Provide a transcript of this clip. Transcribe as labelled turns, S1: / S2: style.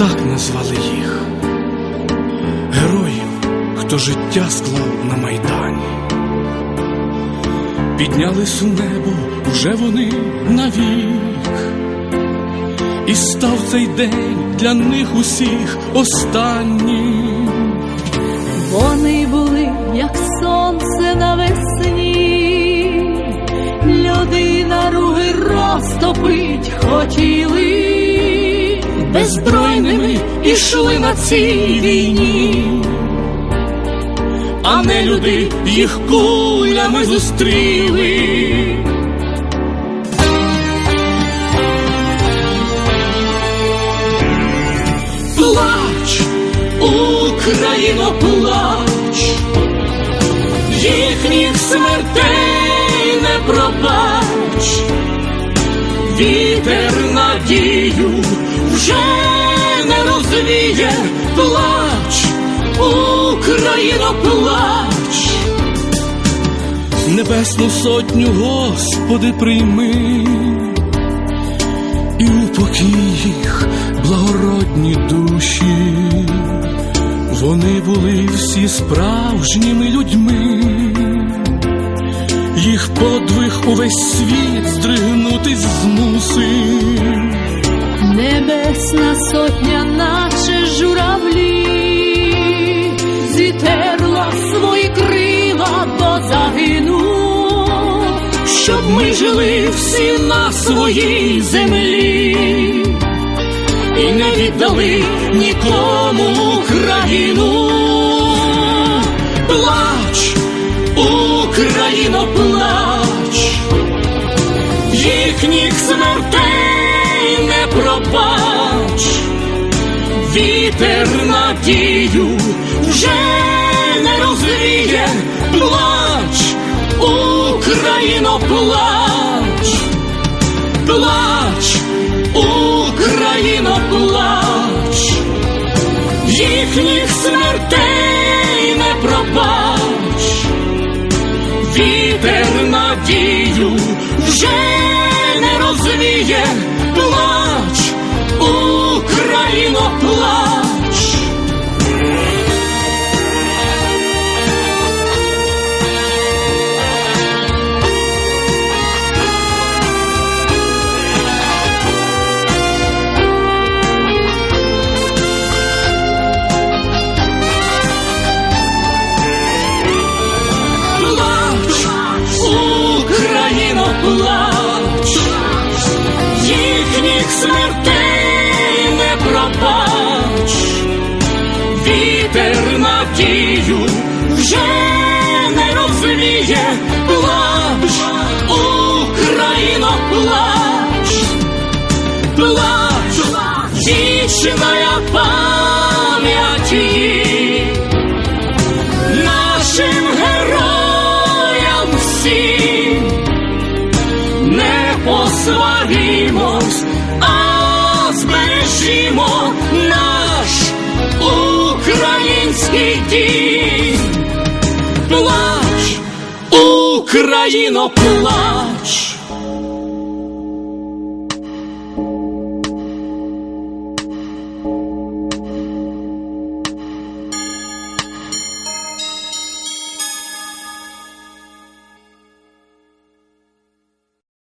S1: так назвали їх героїв, хто життя склав на майдані. Піднялись у небо уже вони навік, і став цей день для них усіх останнім.
S2: Вони
S1: беззбройними на цій війні, а не люди їх кулями зустріли. Плач, Україно, плач, їхніх смертей не пробач. Вітер надію вже не розвіє, плач, Україно, плач, небесну сотню, Господи, прийми, і упокій їх благородні душі, вони були всі справжніми людьми. Їх подвиг увесь світ здригнутись змусив.
S2: Небесна сотня, наче журавлі, зітерла свої крила до загину,
S1: щоб ми жили всі на своїй землі і не віддали нікому Україну. Плач, Україно, плач, їхніх смертей пробач, вітер надію вже не розвіє, плач, Україно, плач, плач, Україно, плач, їхніх смертей не пробач. Вітер надію вже не розвіє, вже не розвіє, плач, Україно, плач, плач, вічна пам'ять її нашим героям всім не посваримось, а збережімо наш український дім. Плач, Україно, плач.